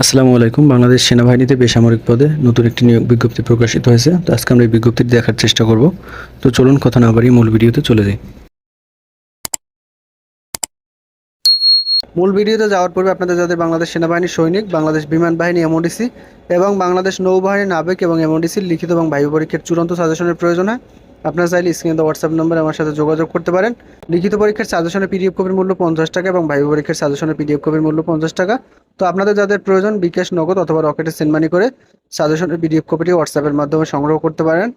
আসসালামু আলাইকুম। বাংলাদেশ সেনাবাহিনীতে বেসামরিক পদে নতুন একটি নিয়োগ বিজ্ঞপ্তি প্রকাশিত হয়েছে। তো আজকে আমরা এই বিজ্ঞপ্তিটি দেখার চেষ্টা করব। তো চলুন কথা না বাড়িয়ে মূল ভিডিওতে চলে যাই। মূল ভিডিওতে যাওয়ার পূর্বে আপনাদের যাদের বাংলাদেশ সেনাবাহিনীর সৈনিক, বাংলাদেশ বিমান বাহিনী এমওডিসি এবং বাংলাদেশ নৌবাহিনী নাবিক এবং এমওডিসির লিখিত এবং বায়ু পরীক্ষার চূড়ান্ত সাজেশনের প্রয়োজন হয় আপনারা চাইলে স্ক্রিনে দেওয়া হোয়াটসঅ্যাপ নম্বরে আমার সাথে যোগাযোগ করতে পারেন। লিখিত পরীক্ষার সাজেশনের পিডিএফ কপির মূল্য পঞ্চাশ টাকা এবং বায়ু পরীক্ষার সাজেশনের পিডিএফ কপির মূল্য পঞ্চাশ টাকা। তো আপনাদের যাদের প্রয়োজন বিকাশ নগদ অথবা রকেটে সেন্ড মানি করে সাজেশনের পিডিএফ কপিটি হোয়াটসঅ্যাপের মাধ্যমে সংগ্রহ করতে পারেন।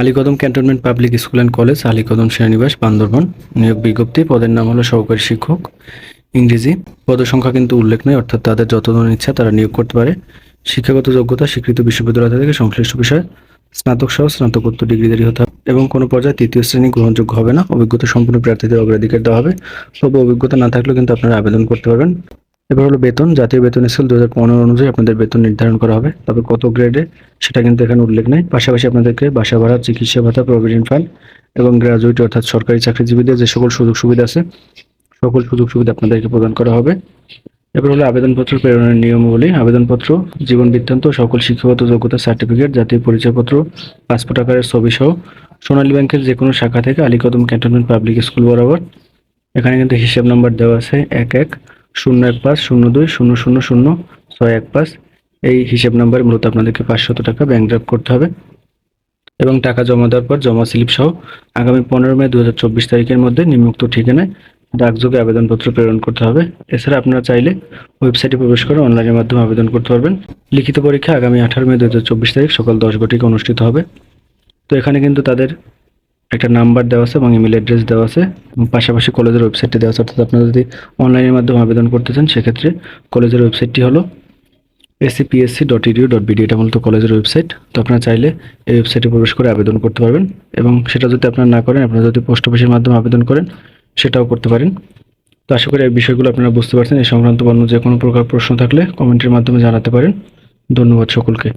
Alikadam cantonment public school and college Alikadam সেনানিবাস Bandarban. নিয়োগ বিজ্ঞপ্তি, পদের নাম হলো সহকারী শিক্ষক। ইংরেজি পদসংখ্যা কিন্তু উল্লেখ নেই, অর্থাৎ তাদের যতজন ইচ্ছা তারা নিয়োগ করতে পারে। শিক্ষাগত যোগ্যতা, স্বীকৃত বিশ্ববিদ্যালয় থেকে সংশ্লিষ্ট বিষয়। স্নাতক সহ স্নাতকোত্তর ডিগ্রিধারী হতে হবে এবং কোনো পর্যায়ে তৃতীয় শ্রেণি গ্রহণযোগ্য হবে না। অভিজ্ঞতা সম্পূর্ণ প্রার্থীদের অগ্রাধিকার দেওয়া হবে। তবে অভিজ্ঞতা না থাকলেও কিন্তু আপনারা আবেদন করতে পারবেন। এবার হলো বেতন। জাতীয় বেতন স্কেল দু হাজার পনেরো অনুযায়ী আপনাদের বেতন নির্ধারণ করা হবে। তবে কত গ্রেডে সেটা কিন্তু এখানে উল্লেখ নেই। পাশাপাশি আপনাদেরকে বাসা ভাড়া, চিকিৎসা ভাতা প্রভিডেন্ট ফান্ড এবং গ্র্যাজুয়েট অর্থাৎ সরকারি চাকরিজীবীদের যে সকল সুযোগ সুবিধা আছে, সকল সুযোগ সুবিধা আপনাদেরকে প্রদান করা হবে। এবার হলো আবেদনপত্র প্রেরণের নিয়মাবলী, আবেদনপত্র, জীবন বৃত্তান্ত, সকল শিক্ষাগত যোগ্যতা সার্টিফিকেট, জাতীয় পরিচয়পত্র, পাসপোর্ট আকারের ছবি সহ সোনালী ব্যাংকের যে কোনো শাখা থেকে আলীকদম ক্যান্টনমেন্ট পাবলিক স্কুল বরাবর। এখানে কিন্তু হিসাব নাম্বার দেওয়া আছে এক এক, শূন্য এক পাঁচ, শূন্য দুই, শূন্য শূন্য শূন্য ছয় এক পাঁচ। এই হিসাব নাম্বার মূলত আপনাদেরকে পাঁচশত টাকা ব্যাংক ড্রাফট করতে হবে এবং টাকা জমা দেওয়ার পর জমা স্লিপ সহ আগামী পনেরো মে দু হাজার চব্বিশ তারিখের মধ্যে নিম্নোক্ত ঠিকানায় ডাকযোগে আবেদনপত্র প্রেরণ করতে হবে। এছাড়া আপনারা চাইলে ওয়েবসাইটে প্রবেশ করে অনলাইনের মাধ্যমে আবেদন করতে পারবেন। লিখিত পরীক্ষা আগামী আঠারো মে দু হাজার চব্বিশ তারিখ সকাল দশ ঘটিকে অনুষ্ঠিত হবে। তো এখানে কিন্তু তাদের একটা নাম্বার দেওয়া আছে এবং ইমেল অ্যাড্রেস দেওয়া আছে। পাশাপাশি কলেজের ওয়েবসাইটটি দেওয়া আছে। অর্থাৎ আপনারা যদি অনলাইনের মাধ্যমে আবেদন করতে চান, সেক্ষেত্রে কলেজের ওয়েবসাইটটি হলো ACPSC dot edu dot BD এটা মূলত কলেজের ওয়েবসাইট। তো আপনারা চাইলে এই ওয়েবসাইটে প্রবেশ করে আবেদন করতে পারবেন। এবং সেটা যদি আপনারা না করেন, আপনারা যদি পোস্ট অফিসের মাধ্যমে আবেদন করেন সেটাও করতে পারেন। তো আশা করি এই বিষয়গুলো আপনারা বুঝতে পারছেন। এই সংক্রান্ত অন্য যে কোনো প্রকার প্রশ্ন থাকলে কমেন্টের মাধ্যমে জানাতে পারেন। ধন্যবাদ সকলকে।